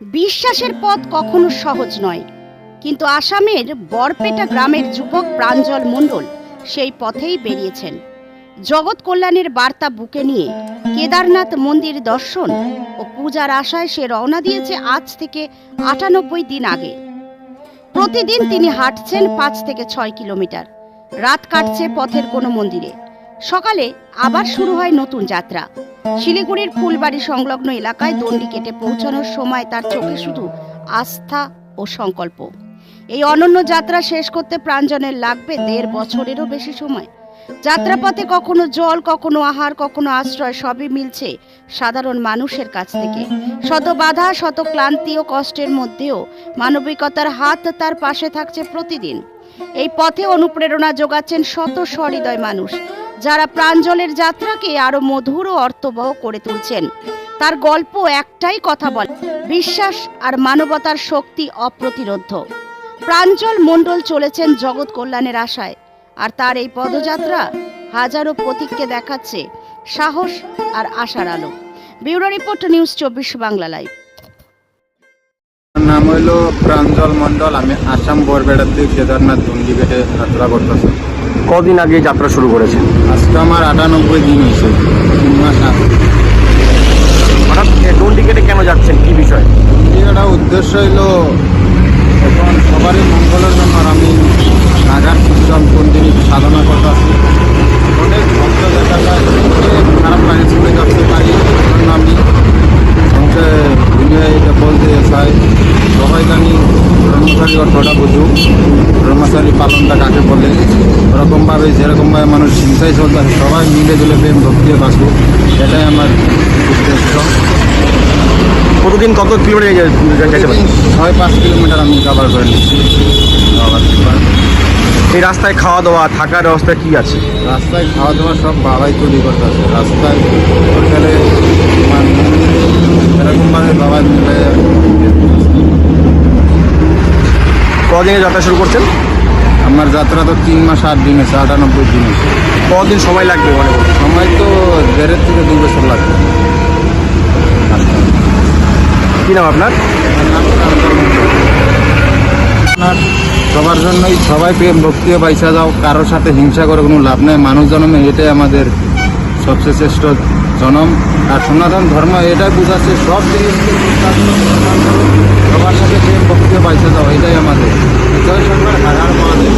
বিশ্বাসের পথ কখনো সহজ নয়। কিন্তু আসামের বরপেটা গ্রামের যুবক প্রাঞ্জল মণ্ডল সেই পথেই বেরিয়েছেন। জগৎ কল্যাণের বার্তা বুকে নিয়ে কেদারনাথ মন্দির দর্শন ও পূজার আশায় সে রওনা দিয়েছে আজ থেকে আটানব্বই দিন আগে। প্রতিদিন তিনি হাঁটছেন পাঁচ থেকে ছয় কিলোমিটার। রাত কাটছে পথের কোনো মন্দিরে। সকালে আবার শুরু হয় নতুন যাত্রা। শিলিগুড়ির ফুলবাড়ি সংলগ্ন এলাকায় দণ্ডি কেটে পৌঁছানোর সময় তার চোখে শুধু আস্থা ও সংকল্প। এই অনন্য যাত্রা শেষ করতে প্রাঞ্জনের লাগবে দেড় বছরেরও বেশি সময়। যাত্রাপথে কখনো জল, কখনো আহার, কখনো আশ্রয় সবই মিলছে সাধারণ মানুষের কাছ থেকে। শত বাধা, শত ক্লান্তি ও কষ্টের মধ্যেও মানবিকতার হাত তার পাশে থাকছে প্রতিদিন। এই পথে অনুপ্রেরণা যোগাচ্ছেন শত সহৃদয় মানুষ। যারা প্রাঞ্জলের যাত্রাকে আরও মধুর ও অর্থবহ করে তুলছেন। তার গল্প একটাই কথা বলে, বিশ্বাস আর মানবতার শক্তি অপ্রতিরোধ্য। প্রাঞ্জল মণ্ডল চলেছেন জগৎ কল্যাণের আশায়, আর তার এই পদযাত্রা হাজারো প্রতীককে দেখাচ্ছে সাহস আর আশার আলো। ব্যুরো রিপোর্ট, নিউজ চব্বিশ বাংলা লাইভ। নাম হইল প্রাঞ্জল মন্ডল আমি আসাম বরবেড়ার কেদারনাথ ধুন্ডিঘাটে যাত্রা করতেছি। কদিন আগে যাত্রা শুরু করেছেন আজকে আমার আটানব্বই দিন হয়েছে তিন মাস আগে। হঠাৎ ডন্ডিকেটে কেন যাচ্ছেন? কি বিষয়? এটা উদ্দেশ্য হইল এখন সবারই মঙ্গলের জন্য আমি নাগার সুন্দর কোন দিনই সাধনা করতেছি অনেক ভক্ত দেখা ব্রহ্মচারী পালনটা কাকে বলে? ওরকমভাবে যেরকমভাবে মানুষ চিন্তায় চলতে সবাই মিলে জুলে প্রেম ভক্তি বাঁচুক এটাই আমার উদ্দেশ্য। কতদিন কত কিলোমিটার যেতে ছয় পাঁচ কিলোমিটার আমি কভার করে নিচ্ছি। এই রাস্তায় খাওয়া দাওয়া থাকার ব্যবস্থা কি আছে? রাস্তায় খাওয়া দাওয়া সব বাবাই তৈরি করতেছে রাস্তায় হোটেলে মানে এরকমভাবে বাবা মিলে কদিনে যাত্রা শুরু করছেন? আমার যাত্রা তো তিন মাস আট দিন আছে আটানব্বই দিন আছে কদিন সময় লাগবে মনে সময় তো দেড়ের থেকে দু বছর লাগবে। কি নাম আপনার? আপনার সবার জন্যই সবাই প্রেম ভক্তিও বাইসা যাও কারোর সাথে হিংসা করে কোনো লাভ নেই। মানুষ জন্মে এটাই আমাদের সবচেয়ে শ্রেষ্ঠ জনম আর সনাতন ধর্ম এটাই বুঝাচ্ছে সব জিনিসকে সবার সাথে প্রেম ভক্তিও পাইছে যাও এটাই আমাদের। জয় সরকার হারার হার মহাদেব।